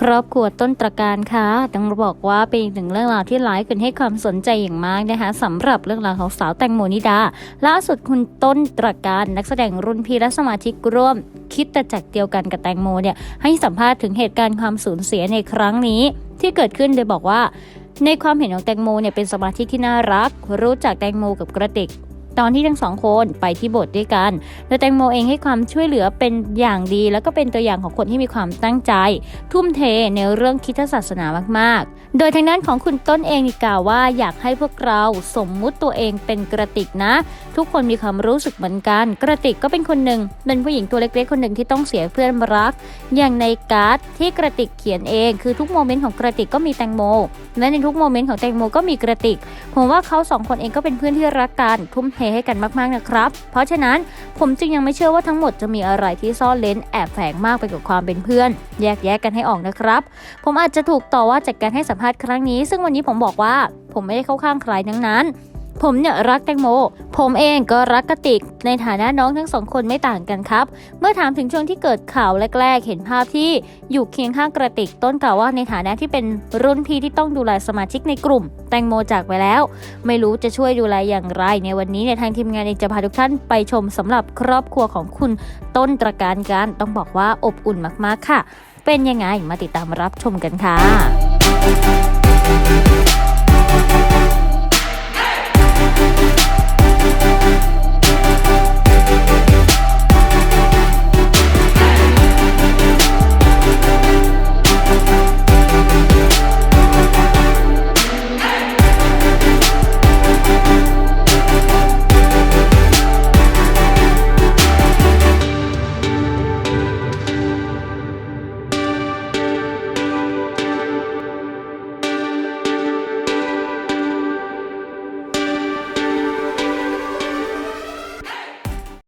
ครอบครัวต้นตระการค่ะต้องบอกว่าเป็นอีกหนึ่งเรื่องราวที่หลายคนให้ความสนใจอย่างมากนะคะสำหรับเรื่องราวของสาวแตงโมนิดา ล่าสุดคุณต้นตระการนักแสดงรุ่นพี่และสมาชิกร่วม คิดแต่จักเดียวกันกับแตงโมเนี่ยให้สัมภาษณ์ถึงเหตุการณ์ความสูญเสียในครั้งนี้ ที่เกิดขึ้นโดยบอกว่า ในความเห็นของแตงโมเนี่ยเป็นสมาชิกที่น่ารัก รู้จักแตงโมกับกระติก ตอนที่ทั้งสองคนไปที่โบสถ์ด้วยกัน โดยแตงโมเองให้ความช่วยเหลือเป็นอย่างดี แล้วก็เป็นตัวอย่างของคนที่มีความตั้งใจ ทุ่มเทในเรื่องคิดศาสนามากๆ โดยทางด้านของคุณต้นเองกล่าวว่าอยากให้พวกเราสมมุติตัวเองเป็นกระติกนะ ทุกคนมีความรู้สึกเหมือนกัน กระติกก็เป็นคนหนึ่งเป็นผู้หญิงตัวเล็กๆ คนหนึ่งที่ต้องเสียเพื่อนรัก อย่างในการ์ดที่กระติกเขียนเอง คือทุกโมเมนต์ของกระติกก็มีแตงโมและในทุกโมเมนต์ของแตงโมก็มีกระติกผมว่าเขาสองคนเองก็เป็นเพื่อนที่รักกันทุ่มเทให้กันมากๆนะครับ เพราะฉะนั้นผมจึงยังไม่เชื่อว่าทั้งหมดจะมีอะไรที่ซ่อนเลนแอบแฝงมากไปกว่าความเป็นเพื่อน แยกแยะกันให้ออกนะครับ ผมอาจจะถูกต่อว่าจากการให้สัมภาษณ์ครั้งนี้ ซึ่งวันนี้ผมบอกว่า ผมไม่ได้เข้าข้างใครทั้งนั้น ผมเนี่ยรักแตงโม ผมเองก็รักกระติก ในฐานะน้องทั้งสองคนไม่ต่างกันครับ เมื่อถามถึงช่วงที่เกิดข่าวแรก ๆ เห็นภาพที่อยู่เคียงข้างกระติก ต้นกล่าวว่าในฐานะที่เป็นรุ่นพี่ที่ต้องดูแลสมาชิกในกลุ่ม แตงโมจากไปแล้ว ไม่รู้จะช่วยดูแลอย่างไร ในวันนี้เนี่ยทางทีมงานเองจะพาทุกท่านไปชมสำหรับครอบครัวของคุณต้นตระการกันต้องบอกว่าอบอุ่นมากๆค่ะ เป็นยังไงมาติดตามรับชมกันค่ะ